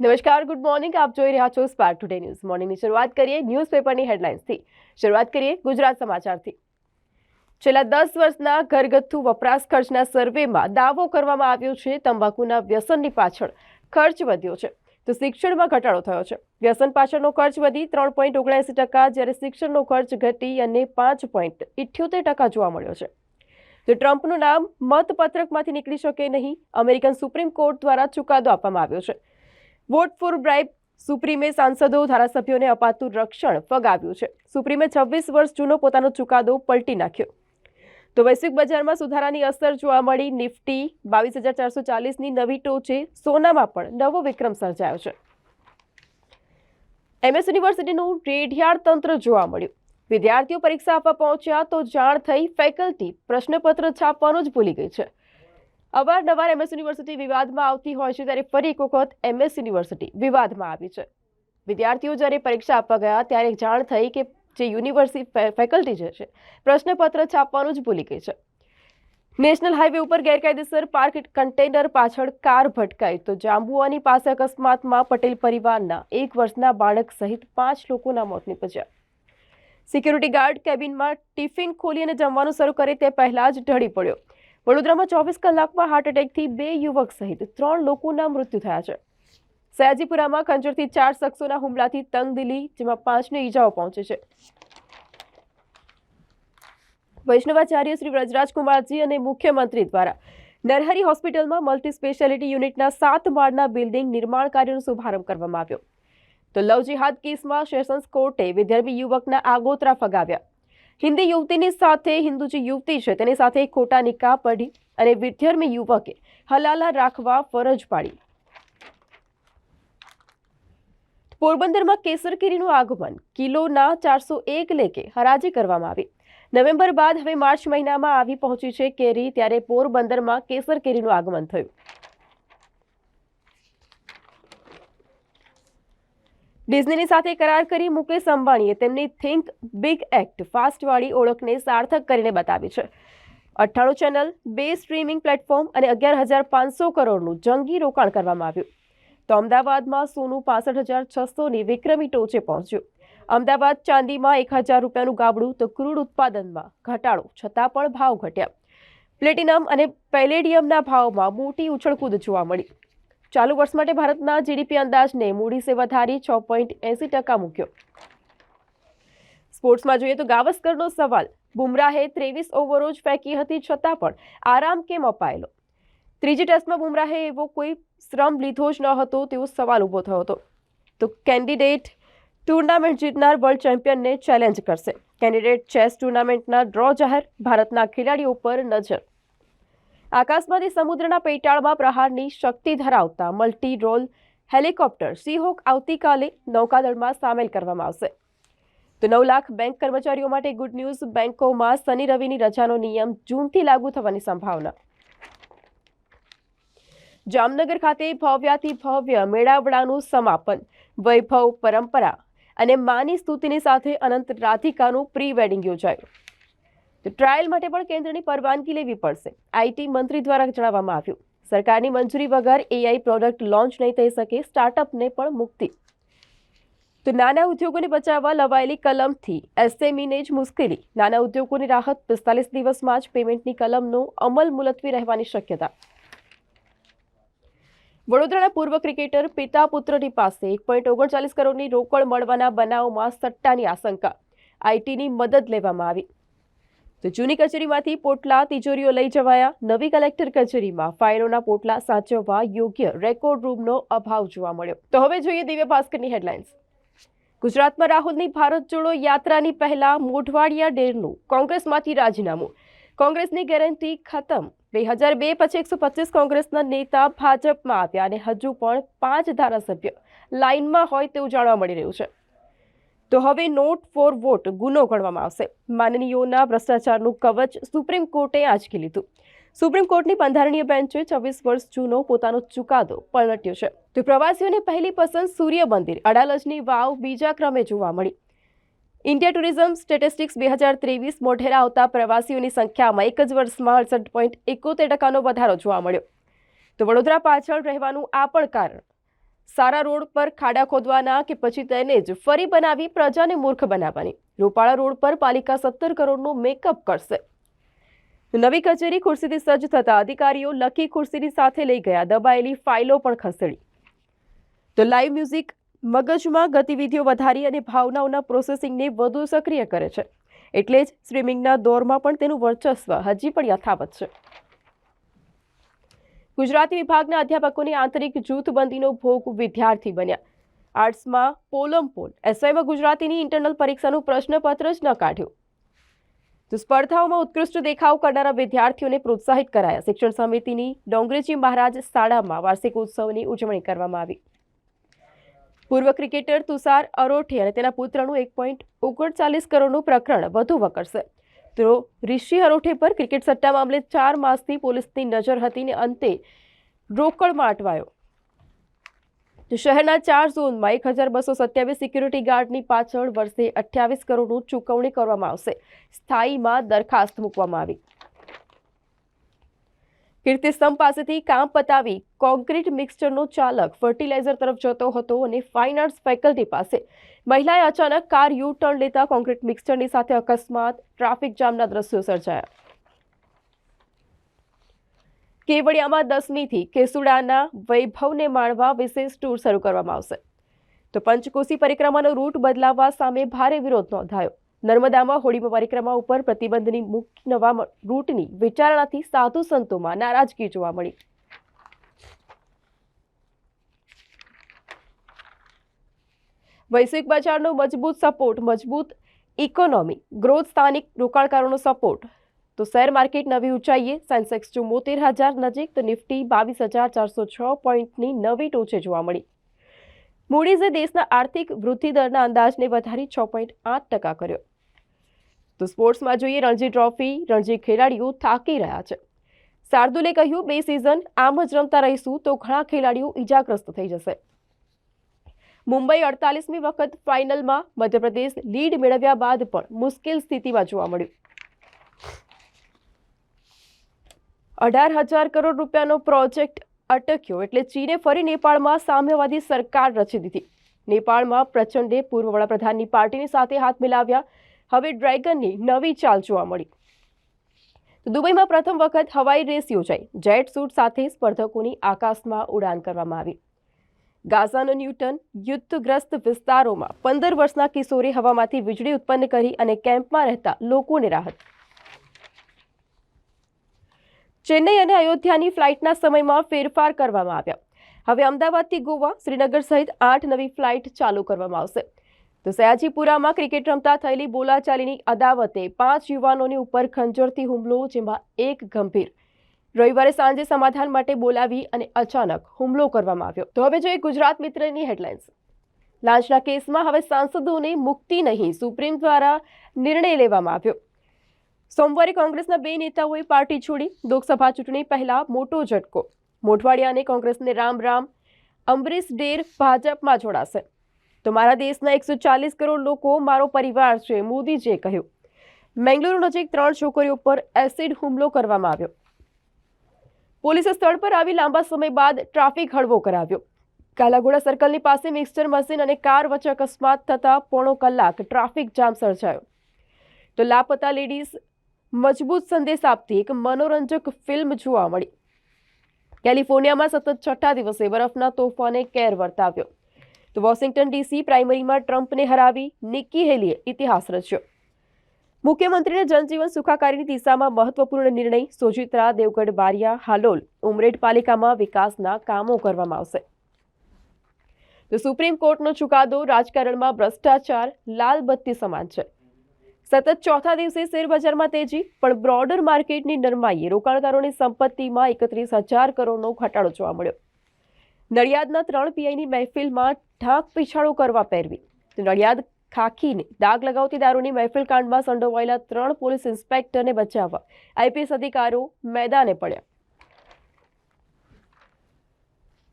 નમસ્કાર, good morning. આપ જોઈ રહ્યા છો સ્પાર ટુડે ન્યૂઝ મોર્નિંગની શરૂઆત કરીએ ન્યૂઝપેપરની હેડલાઇન્સથી શરૂઆત કરીએ ગુજરાત સમાચારથી. છેલ્લા દસ વર્ષના ઘરગથ્થુ વપરાશ ખર્ચના સર્વેમાં દાવો કરવામાં આવ્યો છે, તંબાકુના વ્યસનની પાછળ ખર્ચ વધ્યો છે. તો શિક્ષણમાં ઘટાડો થયો છે. વ્યસન પાછળનો ખર્ચ વધી ત્રણ પોઈન્ટ ઓગણસી ટકા, જ્યારે શિક્ષણનો ખર્ચ ઘટી અને પાંચ પોઈન્ટ ઇઠ્યોતેર ટકા જોવા મળ્યો છે. તો ટ્રમ્પનું નામ મતપત્રકમાંથી નીકળી શકે નહીં. અમેરિકન સુપ્રીમ કોર્ટ દ્વારા ચુકાદો આપવામાં આવ્યો છે. વોટ ફોર બ્રાઇબ સુપ્રીમે સાંસદો, ધારાસભ્યોને અપાતું રક્ષણ ફગાવ્યું છે. સુપ્રીમે છવ્વીસ વર્ષ જૂનો પોતાનો ચુકાદો પલટી નાખ્યો. તો વૈશ્વિક બજારમાં સુધારાની અસર જોવા મળી. નિફ્ટી બાવીસ હજાર ચારસો ચાલીસની નવી ટોચે સોનામાં પણ નવો વિક્રમ સર્જાયો છે. એમએસ યુનિવર્સિટીનું રેઢિયાળ તંત્ર જોવા મળ્યું. વિદ્યાર્થીઓ પરીક્ષા આપવા પહોંચ્યા તો જાણ થઈ, ફેકલ્ટી પ્રશ્નપત્ર છાપવાનું જ ભૂલી ગઈ છે. અવારનવાર એમએસ યુનિવર્સિટી વિવાદમાં આવતી હોય છે, ત્યારે ફરી એક વખત એમએસ યુનિવર્સિટી વિવાદમાં આવી છે. વિદ્યાર્થીઓ જ્યારે પરીક્ષા આપવા ગયા, ત્યારે જાણ થઈ કે જે યુનિવર્સિટી ફેકલ્ટી જે છે, પ્રશ્નપત્ર છાપવાનું જ ભૂલી ગઈ છે. નેશનલ હાઈવે ઉપર ગેરકાયદેસર પાર્ક કન્ટેનર પાછળ કાર ભટકાઈ. તો જાંબુઆની પાસે અકસ્માતમાં પટેલ પરિવારના એક વર્ષના બાળક સહિત પાંચ લોકોના મોત નીપજ્યા. સિક્યુરિટી ગાર્ડ કેબિનમાં ટિફિન ખોલી અને જમવાનું શરૂ કરે તે પહેલાં જ ઢળી પડ્યો. વડોદરામાં ચોવીસ કલાકમાં હાર્ટ એટેકથી બે યુવક સહિત ત્રણ લોકોના મૃત્યુ થયા છે. સયાજીપુરામાં ખંજરથી ચાર શખ્સોના હુમલાથી તંગદિલી જેમાં પાંચને ઈજાઓ પહોંચે છે. વૈષ્ણવાચાર્ય શ્રી વ્રજરાજકુમારજી અને મુખ્યમંત્રી દ્વારા નરહરી હોસ્પિટલમાં મલ્ટી સ્પેશિયાલિટી યુનિટના સાત માળના બિલ્ડિંગ નિર્માણ કાર્યનો શુભારંભ કરવામાં આવ્યો. તો લવ જિહાદ કેસમાં સેશન્સ કોર્ટે વિદ્યાર્થી યુવકના આગોતરા ફગાવ્યા. હિન્દી યુવતીની સાથે, હિન્દુ જે યુવતી છે, તેની સાથે ખોટા નિકાહ પડી અને વિદ્યાર્મી યુવકે હલાલા રાખવા ફરજ પાડી. પોરબંદરમાં કેસર કેરીનું આગમન. કિલોના ચારસો એક લેકે હરાજી કરવામાં આવી. નવેમ્બર બાદ હવે માર્ચ મહિનામાં આવી પહોંચી છે કેરી, ત્યારે પોરબંદરમાં કેસર કેરીનું આગમન થયું. ડિઝનીની સાથે કરાર કરી મુકેશ અંબાણીએ તેમની થિંક બિગ એક્ટ ફાસ્ટવાળી ઓળખને સાર્થક કરીને બતાવી છે. અઠ્ઠાણું ચેનલ, બે સ્ટ્રીમિંગ પ્લેટફોર્મ અને અગિયાર હજાર પાંચસો કરોડનું જંગી રોકાણ કરવામાં આવ્યું. તો અમદાવાદમાં સોનું પાસઠ હજાર છસોની વિક્રમી ટોચે પહોંચ્યું. અમદાવાદ ચાંદીમાં એક હજાર રૂપિયાનું ગાબડું તો ક્રૂડ ઉત્પાદનમાં ઘટાડો, છતાં પણ ભાવ ઘટ્યા. પ્લેટિનમ અને પેલેડિયમના ભાવમાં મોટી ઉછળકૂદ જોવા મળી. ચાલુ વર્ષ માટે ભારતના જીડીપી અંદાજને મૂડીસે વધારી છ પોઈન્ટ એસી ટકા મૂક્યો. સ્પોર્ટ્સમાં જોઈએ તો ગાવસ્કરનો સવાલ, બુમરાહે ત્રેવીસ ઓવરો જ ફેંકી હતી છતાં પણ આરામ કેમ અપાયેલો? ત્રીજી ટેસ્ટમાં બુમરાહે એવો કોઈ શ્રમ લીધો જ ન હતો તેવો સવાલ ઊભો થયો હતો. તો કેન્ડિડેટ ટુર્નામેન્ટ જીતનાર વર્લ્ડ ચેમ્પિયનને ચેલેન્જ કરશે. કેન્ડિડેટ ચેસ ટુર્નામેન્ટના ડ્રો જાહેર, ભારતના ખેલાડીઓ પર નજર. આકાશમાંથી સમુદ્રના પેટાળમાં પ્રહારની શક્તિ ધરાવતા મલ્ટી રોલ હેલિકોપ્ટર સીહોક આવતીકાલે નૌકાદળમાં સામેલ કરવામાં આવશે. તો નવ લાખ બેંક કર્મચારીઓ માટે ગુડ ન્યૂઝ, બેંકોમાં શનિ રવિની રજાનો નિયમ જૂનથી લાગુ થવાની સંભાવના. જામનગર ખાતે ભવ્યાથી ભવ્ય મેળાવડાનું સમાપન, વૈભવ પરંપરા અને માની સ્તુતિની સાથે અનંત રાધિકાનું પ્રી વેડિંગ યોજાયું. તો ટ્રાયલ માટે પણ કેન્દ્રની પરવાનગી લેવી પડશે. આઈટી મંત્રી દ્વારા જણાવવામાં આવ્યું, સરકારની મંજૂરી વગર એઆઈ પ્રોડક્ટ લોન્ચ નહીં થઈ શકે, સ્ટાર્ટઅપને પણ મુક્તિ. તો નાના ઉદ્યોગોને બચાવવા લવાયેલી કલમથી એસએમઈને જ મુશ્કેલી. નાના ઉદ્યોગોની રાહત પિસ્તાલીસ દિવસમાં જ પેમેન્ટની કલમનો અમલ મુલતવી રહેવાની શક્યતા. વડોદરાના પૂર્વ ક્રિકેટર પિતા પુત્રની પાસે એક પોઈન્ટ ઓગણચાલીસ કરોડની રોકડ મળવાના બનાવમાં સટ્ટાની આશંકા. આઈટીની મદદ લેવામાં આવી. તો જૂની કચેરીમાંથી પોટલા, તિજોરીઓ લઈ જવાયા. નવી કલેક્ટર કચેરીમાં ફાઇલોના પોટલા સાચવવા યોગ્ય રેકોર્ડ રૂમનો અભાવ જોવા મળ્યો. તો હવે જોઈએ દિવ્ય ભાસ્કરની હેડલાઇન્સ. ગુજરાતમાં રાહુલની ભારત જોડો યાત્રાની પહેલા મોઢવાડિયા ડેરનું કોંગ્રેસમાંથી રાજીનામું. કોંગ્રેસની ગેરંટી ખતમ. બે હજાર બે પછી એકસો પચીસ કોંગ્રેસના નેતા ભાજપમાં આવ્યા અને હજુ પણ પાંચ ધારાસભ્ય લાઇનમાં હોય તેવું જાણવા મળી રહ્યું છે. તો હવે નોટ ફોર વોટ ગુનો ગણવામાં આવશે. માનનીયોના ભ્રષ્ટાચારનું કવચ સુપ્રીમ કોર્ટે આંચકી લીધું. સુપ્રીમ કોર્ટની બંધારણીય બેન્ચે છવ્વીસ વર્ષ જૂનો પોતાનો ચુકાદો પલટ્યો છે. તો પ્રવાસીઓને પહેલી પસંદ સૂર્ય મંદિર, અડાલજની વાવ બીજા ક્રમે જોવા મળી. ઇન્ડિયા ટુરિઝમ સ્ટેટિસ્ટિક્સ બે હજાર ત્રેવીસ મોઢેરા આવતા પ્રવાસીઓની સંખ્યામાં એક જ વર્ષમાં અડસઠ પોઈન્ટ એકોતેર ટકાનો વધારો જોવા મળ્યો. તો વડોદરા પાછળ રહેવાનું આ પણ કારણ. સારા રોડ પર ખાડા ખોદવાના કે પછી તેને જ ફરી બનાવી પ્રજાને મૂર્ખ બનાવવાની? રૂપાળા રોડ પર પાલિકા સત્તર કરોડનું મેકઅપ કરશે. નવી કચેરી ખુરશીથી સજ્જ થતા અધિકારીઓ લકી ખુરશીની સાથે લઈ ગયા, દબાયેલી ફાઇલો પણ ખસેડી. તો લાઈવ મ્યુઝિક મગજમાં ગતિવિધિઓ વધારી અને ભાવનાઓના પ્રોસેસિંગને વધુ સક્રિય કરે છે. એટલે જ સ્ટ્રીમિંગના દોરમાં પણ તેનું વર્ચસ્વ હજી પણ યથાવત છે. ગુજરાતી વિભાગના અધ્યાપકોની આંતરિક જૂથબંધીનો ભોગ વિદ્યાર્થી બન્યા. આર્ટ્સમાં પોલમ પોલ, એસઆઈમાં ગુજરાતીની ઇન્ટરનલ પરીક્ષાનું પ્રશ્નપત્ર જ ન કાઢ્યું. તો સ્પર્ધાઓમાં ઉત્કૃષ્ટ દેખાવ કરનારા વિદ્યાર્થીઓને પ્રોત્સાહિત કરાયા. શિક્ષણ સમિતિની ડોંગરેજી મહારાજ શાળામાં વાર્ષિક ઉત્સવની ઉજવણી કરવામાં આવી. પૂર્વ ક્રિકેટર તુષાર અરોઠે અને તેના પુત્રનું એક પોઈન્ટ ઓગણચાલીસ કરોડનું પ્રકરણ વધુ વકરશે. તો ઋષિ હરોઠે પર ક્રિકેટ સટ્ટા મામલે ચાર માસથી પોલીસની નજર હતી ને અંતે રોકડમાં અટવાયો. તો શહેરના ચાર ઝોનમાં એક હજાર બસો સત્યાવીસ સિક્યુરિટી ગાર્ડની પાછળ વર્ષે અઠ્યાવીસ કરોડનું ચૂકવણી કરવામાં આવશે. સ્થાયીમાં દરખાસ્ત મૂકવામાં આવી. કીર્તિસ્તંભ પાસેથી કામ પતાવી કોન્ક્રીટ મિક્સચરનો ચાલક ફર્ટિલાઇઝર તરફ જતો હતો અને ફાઇન આર્ટ્સ ફેકલ્ટી પાસે મહિલાએ અચાનક કાર યુ ટર્ન લેતા કોન્ક્રીટ મિક્સચરની સાથે અકસ્માત, ટ્રાફિક જામના દ્રશ્યો સર્જાયા. કેવડિયામાં દસમીથી કેસુડાના વૈભવને માણવા વિશેષ ટૂર શરૂ કરવામાં આવશે. તો પંચકોશી પરિક્રમાનો રૂટ બદલાવવા સામે ભારે વિરોધ નોંધાયો. નર્મદામાં હોળીમાં પરિક્રમા ઉપર પ્રતિબંધની મુખ્ય નવા રૂટની વિચારણાથી સાધુ સંતોમાં નારાજગી જોવા મળી. વૈશ્વિક બજારનો મજબૂત સપોર્ટ, મજબૂત ઇકોનોમી ગ્રોથ સ્થાનિક રોકાણકારોનો સપોર્ટ. તો શેર માર્કેટ નવી ઊંચાઈએ, સેન્સેક્સ ચુમ્મોતેર હજાર નજીક, તો નિફ્ટી બાવીસ હજાર ચારસો છ પોઈન્ટની નવી ટોચે જોવા મળી. મૂડીઝે દેશના આર્થિક વૃદ્ધિ દરના અંદાજને વધારી છ પોઈન્ટ આઠ ટકા કર્યો. તો સ્પોર્ટ્સમાં જોઈએ, રણજી ટ્રોફી, રણજી ખેલાડીઓ થાકી રહ્યા છે. શાર્દુલે કહ્યું, બે સિઝન આમ જ રમતા રહીશું, તો ઘણા ખેલાડીઓ ઈજાગ્રસ્ત થઈ જશે. મુંબઈ અડતાલીસમી વખત ફાઇનલમાં મધ્યપ્રદેશ લીડ મેળવ્યા બાદ પણ મુશ્કેલ સ્થિતિમાં જોવા મળ્યું. અઢાર હજાર કરોડ રૂપિયાનો પ્રોજેક્ટ અટક્યો એટલે ચીને ફરી નેપાળમાં સામ્યવાદી સરકાર રચી દીધી. નેપાળમાં પ્રચંડે પૂર્વ વડાપ્રધાનની પાર્ટીની સાથે હાથ મિલાવ્યા. હવે ડ્રેગનની નવી ચાલ જોવા મળી. દુબઈમાં પ્રથમ વખત હવાઈ રેસ યોજાઈ. જેટ સૂટ સાથે સ્પર્ધકોની આકાશમાં ઉડાન કરવામાં આવી. ગાઝાનો ન્યૂટન યુદ્ધગ્રસ્ત વિસ્તારોમાં પંદર વર્ષના કિશોરે હવામાંથી વીજળી ઉત્પન્ન કરી અને કેમ્પમાં રહેતા લોકોને રાહત. ચેન્નઈ અને અયોધ્યાની ફ્લાઇટના સમયમાં ફેરફાર કરવામાં આવ્યા. હવે અમદાવાદથી ગોવા, શ્રીનગર સહિત આઠ નવી ફ્લાઇટ ચાલુ કરવામાં આવશે. તો સયાજીપુરામાં ક્રિકેટ રમતા થયેલી બોલાચાલીની અદાવતે પાંચ યુવાનોની ઉપર ખંજરથી હુમલો, જેમાં એક ગંભીર. રવિવારે સાંજે સમાધાન માટે બોલાવી અને અચાનક હુમલો કરવામાં આવ્યો. તો હવે જોઈએ ગુજરાત મિત્રની હેડલાઇન્સ. લાંચના કેસમાં હવે સાંસદોને મુક્તિ નહીં, સુપ્રીમ દ્વારા નિર્ણય લેવામાં આવ્યો. સોમવારે કોંગ્રેસના બે નેતાઓએ પાર્ટી છોડી લોકસભા ચૂંટણી પહેલા મોટો ઝટકો. મોઢવાડિયાને કોંગ્રેસને રામ રામ, અમરીશ ડેર ભાજપમાં જોડાશે. તો મારા દેશના એકસો ચાલીસ કરોડ લોકો, મારો પરિવાર છે, મોદીજીએ કહ્યું. મેંગલુરુ નજીક ત્રણ છોકરીઓ પર એસિડ હુમલો કરવામાં આવ્યો. પોલીસે સ્થળ પર આવી લાંબા સમય બાદ ટ્રાફિક હળવો કરાવ્યો. કાલાઘોડા સર્કલની પાસે મિક્સચર મશીન અને કાર વચ્ચે અકસ્માત થતાં પોણો કલાક ટ્રાફિક જામ સર્જાયો. તો લાપતા લેડીઝ મજબૂત સંદેશ આપતી એક મનોરંજક ફિલ્મ જોવા મળી. કેલિફોર્નિયામાં સતત છઠ્ઠા દિવસે બરફના તોફાને કેર વર્તાવ્યો. તો વોશિંગ્ટન ડીસી પ્રાઇમરીમાં ટ્રમ્પને હરાવી નિક્કી હેલીએ ઇતિહાસ રચ્યો. મુખ્યમંત્રીને જનજીવન સુખાકારીની દિશામાં મહત્વપૂર્ણ નિર્ણય સોજિત્રા, દેવગઢ, બારિયા, હાલોલ, ઉમરેઠ પાલિકામાં વિકાસના કામો કરવામાં આવશે. તો સુપ્રીમ કોર્ટનો ચુકાદો રાજકારણમાં ભ્રષ્ટાચાર, લાલ બત્તી સમાન છે. સતત ચોથા દિવસે શેરબજારમાં તેજી, પણ બ્રોડર માર્કેટની નરમાઈએ રોકાણકારોની સંપત્તિમાં એકત્રીસ હજાર કરોડનો ઘટાડો જોવા મળ્યો. નડિયાદના ત્રણ પીઆઈની મહેફિલમાં ઢાંક પીછાડો કરવા પહેરવી નડિયાદ ખાખીને દાગ લગાવતી દારૂની મહેફિલ કાંડમાં સંડોવાયેલા ત્રણ પોલીસ ઇન્સ્પેક્ટરને બચાવવા આઈપીએસ અધિકારીઓ મેદાને પડ્યા.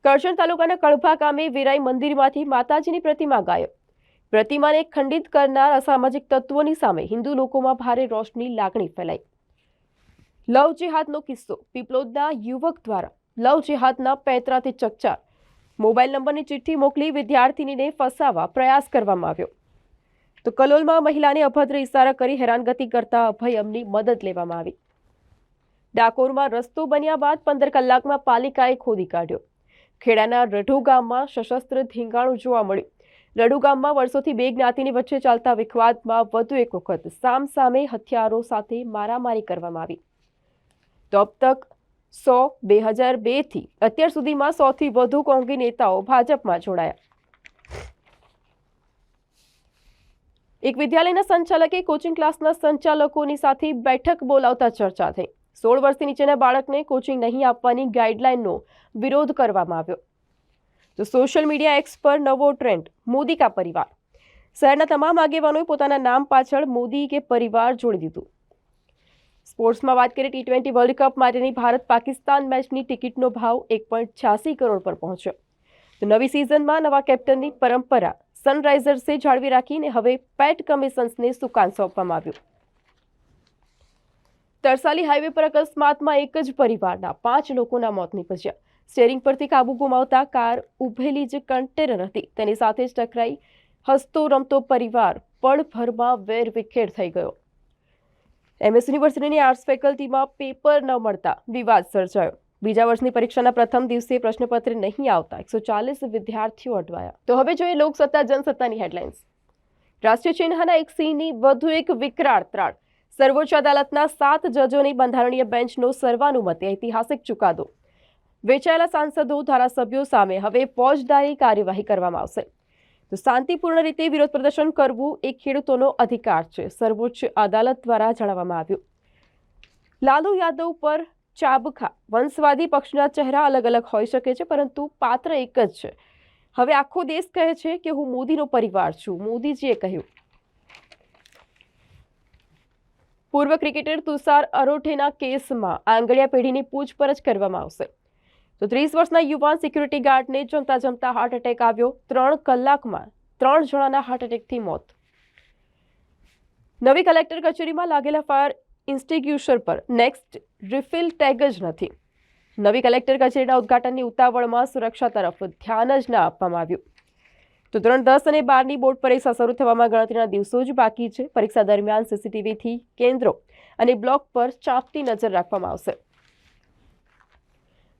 કરજણ તાલુકાના કળભા ગામે વિરાઈ મંદિરમાંથી માતાજીની પ્રતિમા ગાયબ. પ્રતિમાને ખંડિત કરનાર અસામાજિક તત્વોની સામે હિન્દુ લોકોમાં ભારે રોષની લાગણી ફેલાઈ. લવ જેહાદનો કિસ્સો પીપલોદના યુવક દ્વારા. લવ જેહાદના પેંતરાથી ચકચાર. મોબાઈલ નંબરની ચિઠ્ઠી મોકલી વિદ્યાર્થિનીને ફસાવવા પ્રયાસ કરવામાં આવ્યો. તો કલોલમાં મહિલાને અભદ્ર ઇશારા કરી હેરાનગતિ કરતા અભયમની મદદ લેવામાં આવી. ડાકોરમાં રસ્તો બન્યા બાદ પંદર કલાકમાં પાલિકાએ ખોદી કાઢ્યો. ખેડાના રઢુ ગામમાં સશસ્ત્ર ધીંગાણું જોવા મળ્યું. રઢુ ગામમાં વર્ષોથી બે જ્ઞાતિની વચ્ચે ચાલતા વિખવાદમાં વધુ એક વખત સામસામે હથિયારો સાથે મારામારી કરવામાં આવી. તો અબ તક સો, બે હજાર બેથી અત્યાર સુધીમાં સોથી વધુ કોંગી નેતાઓ ભાજપમાં જોડાયા. એક વિદ્યાલયના સંચાલકે કોચિંગ ક્લાસના સંચાલકોની સાથે બેઠક બોલાવતા ચર્ચા થઈ. સોળ વર્ષથી નીચેના બાળકને કોચિંગ નહીં આપવાની ગાઈડલાઇનનો વિરોધ કરવામાં આવ્યો. તો સોશિયલ મીડિયા એક્સ પર નવો ટ્રેન્ડ, મોદી કા પરિવાર. શહેરના તમામ આગેવાનોએ પોતાના નામ પાછળ મોદી કે પરિવાર જોડી દીધું. સ્પોર્ટ્સમાં વાત કરીએ ટી ટ્વેન્ટી વર્લ્ડ કપ માટેની ભારત પાકિસ્તાન મેચની ટિકિટનો ભાવ એક પોઈન્ટ છ્યાસી કરોડ પર પહોંચ્યો. તો નવી સિઝનમાં નવા કેપ્ટનની પરંપરા સનરાઇઝર્સે જાળવી રાખીને હવે પેટ કમિશન્સને સુકાન સોંપવામાં આવ્યું. તરસાલી હાઈવે પર અકસ્માતમાં એક જ પરિવારના પાંચ લોકોના મોત નીપજ્યા. સ્ટેરિંગ પરથી કાબુ ગુમાવતા કાર ઉભેલી જે કન્ટેનર હતી. તેની સાથે જ ટકરાઈ હસતો રમતો પરિવાર પળભરમાં વેર વિખેર થઈ ગયો. એમએસ યુનિવર્સિટીની આર્ટ્સ ફેકલ્ટીમાં પેપર ન મળતા વિવાદ સર્જાયો. બીજા વર્ષની પરીક્ષાના પ્રથમ દિવસે પ્રશ્નપત્ર નહીં આવતા એકસો ચાલીસ વિદ્યાર્થીઓ અટવાયા. તો હવે જોઈએ લોકસત્તા જનસત્તાની હેડલાઇન્સ. રાષ્ટ્રીય ચિહ્નના એક સિંહની વધુ એક વિકરાળ ત્રાળ. સર્વોચ્ચ અદાલતના સાત જજોની બંધારણીય બેન્ચનો સર્વાનુમતે ઐતિહાસિક ચુકાદો. વેચાયેલા સાંસદો, ધારાસભ્યો સામે હવે ફોજદારી કાર્યવાહી કરવામાં આવશે. તો શાંતિપૂર્ણ રીતે વિરોધ પ્રદર્શન કરવું એ ખેડૂતોનો અધિકાર છે, સર્વોચ્ચ અદાલત દ્વારા જણાવવામાં આવ્યું. લાલુ યાદવ પર ચાબખા. વંશવાદી પક્ષના ચહેરા અલગ અલગ હોઈ શકે છે, પરંતુ પાત્ર એક જ છે. હવે આખો દેશ કહે છે કે હું મોદીનો પરિવાર છું. મોદીજીએ કહ્યું. પૂર્વ ક્રિકેટર તુષાર અરોઠેના કેસમાં આંગળીયા પેઢીની પૂછપરછ કરવામાં આવશે. તો ત્રીસ વર્ષના યુવાન સિક્યુરિટી ગાર્ડને જમતા જમતા હાર્ટ એટેક આવ્યો. ત્રણ કલાકમાં ત્રણ જણાના હાર્ટ એટેકથી મોત. નવી કલેક્ટર કચેરીમાં લાગેલા ફાયર ઇન્સ્ટિગ્યુશન પર. નેક્સ્ટ રિફિલ ટેગ જ નથી. નવી કલેક્ટર કચેરીના ઉદ્ઘાટનની ઉતાવળમાં સુરક્ષા તરફ ધ્યાન જ ના આપવામાં આવ્યું. તો ધોરણ દસ અને બારની બોર્ડ પરીક્ષા શરૂ થવામાં ગણતરીના દિવસો જ બાકી છે. પરીક્ષા દરમિયાન સીસીટીવીથી કેન્દ્રો અને બ્લોક પર ચાંપતી નજર રાખવામાં આવશે.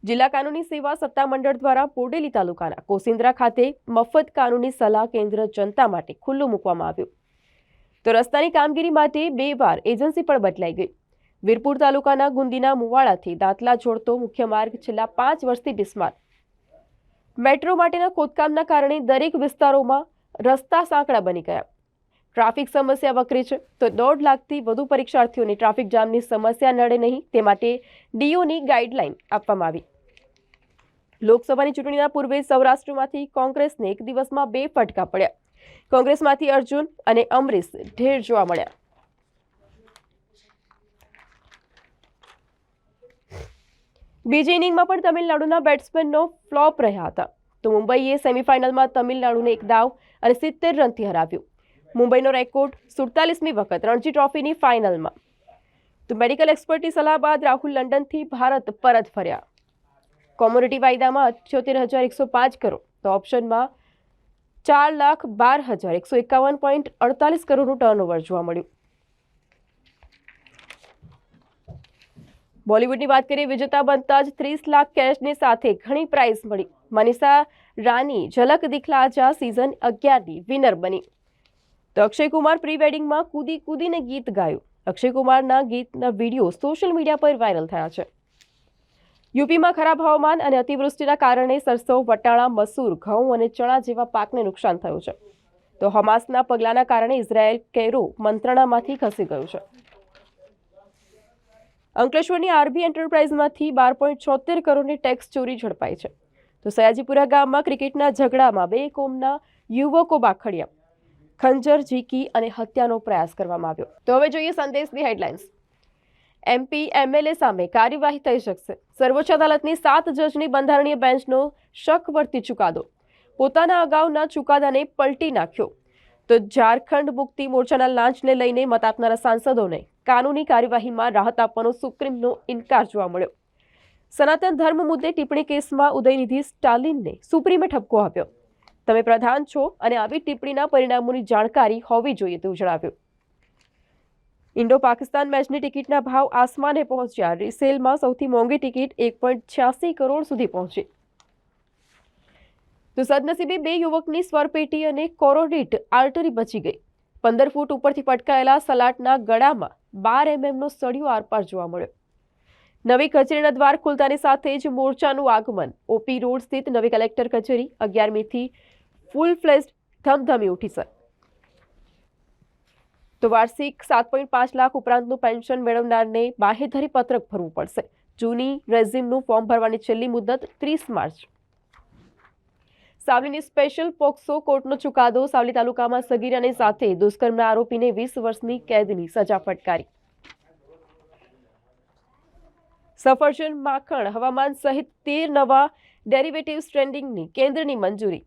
જિલ્લા કાનૂની સેવા સત્તામંડળ દ્વારા બોડેલી તાલુકાના કોસિન્દ્રા ખાતે મફત કાનૂની સલાહ કેન્દ્ર જનતા માટે ખુલ્લું મૂકવામાં આવ્યું. તો રસ્તાની કામગીરી માટે બે વાર એજન્સી પણ બદલાઈ ગઈ. વીરપુર તાલુકાના ગુંદીના મુવાડાથી દાંતલા જોડતો મુખ્ય માર્ગ છેલ્લા પાંચ વર્ષથી બિસ્માર. મેટ્રો માટેના ખોદકામના કારણે દરેક વિસ્તારોમાં રસ્તા સાંકડા બની ગયા. ટ્રાફિક સમસ્યા વકરી છે તો દોઢ લાખથી વધુ પરીક્ષાર્થીઓને ટ્રાફિક જામની સમસ્યા નડે નહીં તે માટે ડીઓની ગાઈડલાઈન આપવામાં આવી. લોકસભાની ચૂંટણીના પૂર્વે સૌરાષ્ટ્રમાંથી કોંગ્રેસને એક દિવસમાં બે ફટકા પડ્યા. કોંગ્રેસમાંથી અર્જુન અને અમરીશ ઢેર જોવા મળ્યા. બીજી ઇનિંગમાં પણ તમિલનાડુના બેટ્સમેનનો ફ્લોપ રહ્યા હતા. તો મુંબઈએ સેમીફાઇનલમાં તમિલનાડુને એક દાવ અને સિત્તેર રનથી હરાવ્યું. મુંબઈનો રેકોર્ડ સુડતાલીસમી વખત રણજી ટ્રોફીની ફાઇનલમાં. તો મેડિકલ એક્સપર્ટની સલાહ બાદ રાહુલ લંડનથી ભારત પરત ફર્યા. કોમ્યુનિટી વાયદામાં અઠ્યોતેર હજાર એકસો પાંચ કરોડ. તો ઓપ્શનમાં ચાર લાખ બાર હજાર એકસો એકાવન પોઈન્ટ અડતાલીસ કરોડનું ટર્નઓવર જોવા મળ્યું. બોલિવૂડની વાત કરીએ, વિજેતા બનતા જ ત્રીસ લાખ કેશની સાથે ઘણી પ્રાઇઝ મળી. મનીષા રાની ઝલક દિખલાજા સિઝન અગિયારની વિનર બની. તો અક્ષય કુમાર પ્રી વેડિંગમાં કૂદી કૂદીને ગીત ગાયું. અક્ષય કુમારના ગીતના વીડિયો સોશિયલ મીડિયા પર વાયરલ થયા છે. યુપીમાં ખરાબ હવામાન અને અતિવૃષ્ટિના કારણે સરસો, વટાણા, મસૂર, ઘઉં અને ચણા જેવા પાકને નુકસાન થયું છે. તો હમાસના પગલાંના કારણે ઇઝરાયેલ કેરો મંત્રણામાંથી ખસી ગયું છે. અંકલેશ્વરની આરબી એન્ટરપ્રાઇઝમાંથી બાર પોઈન્ટ છોતેર કરોડની ટેક્સ ચોરી ઝડપાઈ છે. તો સયાજીપુરા ગામમાં ક્રિકેટના ઝઘડામાં બે કોમના યુવકો બાખડ્યા. ખંજર, ઝીકી અને હત્યાનો પ્રયાસ કરવામાં આવ્યો. તો હવે જોઈએ સંદેશની હેડલાઇન્સ. એમપી એમએલએ સામે કાર્યવાહી થઈ શકશે. સર્વોચ્ચ અદાલતની સાત જજની બંધારણીય બેન્ચનો શક વર્તી ચુકાદો. પોતાના અગાઉના ચુકાદાને પલટી નાખ્યો. તો ઝારખંડ મુક્તિ મોરચાના લાંચને લઈને મત આપનારા સાંસદોને કાનૂની કાર્યવાહીમાં રાહત આપવાનો સુપ્રીમનો ઇનકાર જોવા મળ્યો. સનાતન ધર્મ મુદ્દે ટિપ્પણી કેસમાં ઉદયનિધિ સ્ટાલિનને સુપ્રીમે ઠપકો આપ્યો. તમે પ્રધાન છો અને આવી ટિપ્પણીના પરિણામોની જાણકારી હોવી જોઈએ તેવું જણાવ્યું. ઇન્ડો પાકિસ્તાન મેચની ટિકિટના ભાવ આસમાને પહોંચ્યા. રિસેલમાં સૌથી મોંઘી ટિકિટ એક પોઈન્ટ છ્યાસી કરોડ સુધી પહોંચી. તો સદનસીબે બે યુવકની સ્વરપેટી અને કોરોડિટ આર્ટરી બચી ગઈ. પંદર ફૂટ ઉપરથી પટકાયેલા સલાટના ગળામાં બાર એમએમનો સળિયો આરપાર જોવા મળ્યો. નવી કચેરીના દ્વાર ખુલતાની સાથે જ મોરચાનું આગમન. ઓપી રોડ સ્થિત નવી કલેક્ટર કચેરી અગિયારમીથી ફૂલ ફ્લેસ્ડ ધમધમી ઉઠી છે તો વાર્ષિક સાત પોઈન્ટ પાંચ લાખ ઉપરાંતનું પેન્શન મેળવનારને બાહેધરી પત્રક ભરવું પડશે. જૂની રેઝિમનું ફોર્મ ભરવાની છેલ્લી મુદત ત્રીસ માર્ચ. સાવલીની સ્પેશિયલ પોક્સો કોર્ટનો ચુકાદો સાવલી તાલુકામાં સગીરાની સાથે દુષ્કર્મના આરોપીને વીસ વર્ષની કેદની સજા ફટકારી. સફરજન, માખણ, હવામાન સહિત તેર નવા ડેરિવેટિવ્સ ટ્રેન્ડિંગની કેન્દ્રની મંજૂરી.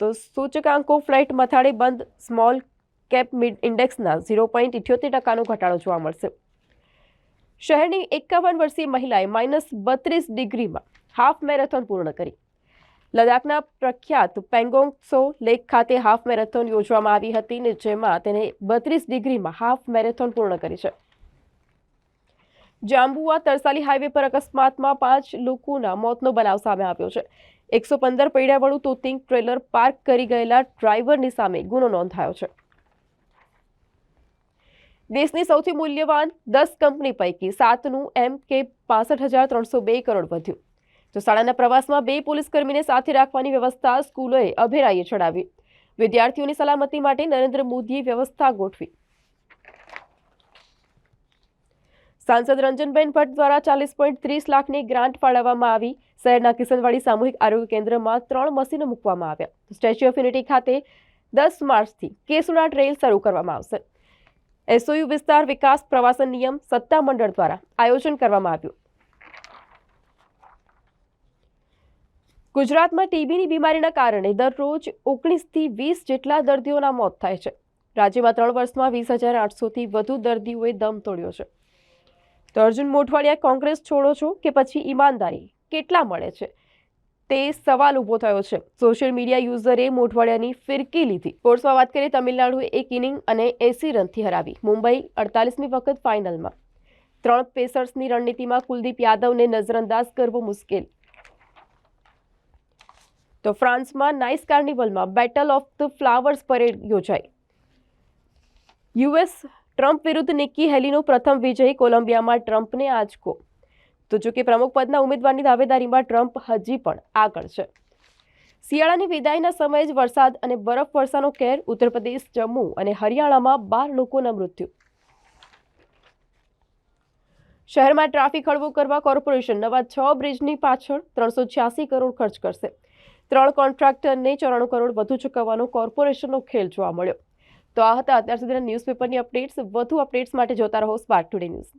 તો સૂચકાંકો ફ્લાઇટ મથાળે બંધ, સ્મોલ કેપ મિડ ઇન્ડેક્સના ઝીરો પોઈન્ટ ઇઠ્યોતેર ટકાનો ઘટાડો જોવા મળશે. શહેરની એકાવન વર્ષીય મહિલાએ માઇનસ બત્રીસ ડિગ્રીમાં હાફ મેરેથોન પૂર્ણ કરી. લદ્દાખના પ્રખ્યાત પેંગોંગ ત્સો લેક ખાતે હાફ મેરેથોન યોજવામાં આવી હતી ને જેમાં તેને બત્રીસ ડિગ્રીમાં હાફ મેરેથોન પૂર્ણ કરી છે. જાંબુઆ તરસાલી હાઈવે પર અકસ્માતમાં પાંચ લોકોના મોતનો બનાવ સામે આવ્યો છે. એકસો પંદર પૈડાવાળું તોતિંગ ટ્રેલર પાર્ક કરી ગયેલા ડ્રાઈવરની સામે ગુનો નોંધાયો છે. દેશની સૌથી મૂલ્યવાન દસ કંપની પૈકી સાતનું એમ કે પાસઠ હજાર ત્રણસો બે કરોડ વધ્યું. શાળાના પ્રવાસમાં બે પોલીસકર્મીને સાથે રાખવાની વ્યવસ્થા સ્કૂલોએ અભેરાઈએ ચડાવી, વિદ્યાર્થીઓની સલામતી માટે નરેન્દ્ર મોદીએ વ્યવસ્થા ગોઠવી. સાંસદ રંજનબેન ભટ્ટ દ્વારા ચાલીસ પોઈન્ટ ત્રીસ લાખની ગ્રાન્ટ ફાળવવામાં આવી. શહેરના કિશનવાડી સામૂહિક આરોગ્ય કેન્દ્રમાં ત્રણ મશીનો મૂકવામાં આવ્યા. સ્ટેચ્યુ ઓફ યુનિટી ખાતે દસ માર્ચથી કેસુડા ટ્રેલ શરૂ કરવામાં આવશે. એસઓયુ વિસ્તાર વિકાસ પ્રવાસન નિયમ સત્તામંડળ દ્વારા આયોજન કરવામાં આવ્યું. ગુજરાતમાં ટીબીની બીમારીના કારણે દરરોજ ઓગણીસથી વીસ જેટલા દર્દીઓના મોત થાય છે. રાજ્યમાં ત્રણ વર્ષમાં વીસ હજાર આઠસોથી વધુ દર્દીઓએ દમ તોડ્યો છે. તો અર્જુન મોઢવાડિયા કોંગ્રેસ છોડો છો કે પછી ઈમાનદારી? કેટલા મળે છે? તે સવાલ ઊભો થયો છે. સોશિયલ મીડિયા યુઝરે મોઢવાડિયાની ફિરકી લીધી. સ્પોર્ટ્સમાં વાત કરીએ, તમિલનાડુએ એક ઇનિંગ અને એસી રનથી હરાવી. મુંબઈ અડતાલીસમી વખત ફાઇનલમાં ત્રણ પેસર્સની રણનીતિમાં કુલદીપ યાદવને નજરઅંદાજ કરવો મુશ્કેલ. તો ફ્રાન્સમાં Nice કાર્નિવલમાં battle of the flowers parade યોજાઈ યુએસ ટ્રમ્પ વિરુદ્ધ નિક્કી હેલીનો પ્રથમ વિજય કોલંબિયામાં ટ્રમ્પને આંચકો. તો જોકે પ્રમુખ પદના ઉમેદવારની દાવેદારીમાં ટ્રમ્પ હજી પણ આગળ છે. શિયાળાની વિદાયના સમયે જ વરસાદ અને બરફ વર્ષાનો કેર ઉત્તર પ્રદેશ, જમ્મુ અને હરિયાણામાં બાર લોકોના મૃત્યુ. શહેરમાં ટ્રાફિક હળવો કરવા કોર્પોરેશન નવા છ બ્રિજની પાછળ ત્રણસો છ્યાસી કરોડ ખર્ચ કરશે. ત્રણ કોન્ટ્રાક્ટરને ચોરાણું કરોડ વધુ ચૂકવવાનો કોર્પોરેશનનો ખેલ જોવા મળ્યો. તો આ હતા અત્યાર સુધીના ન્યૂઝપેપરની અપડેટ્સ. વધુ અપડેટ્સ માટે જોતા રહો સ્માર્ટ ટુડે ન્યૂઝ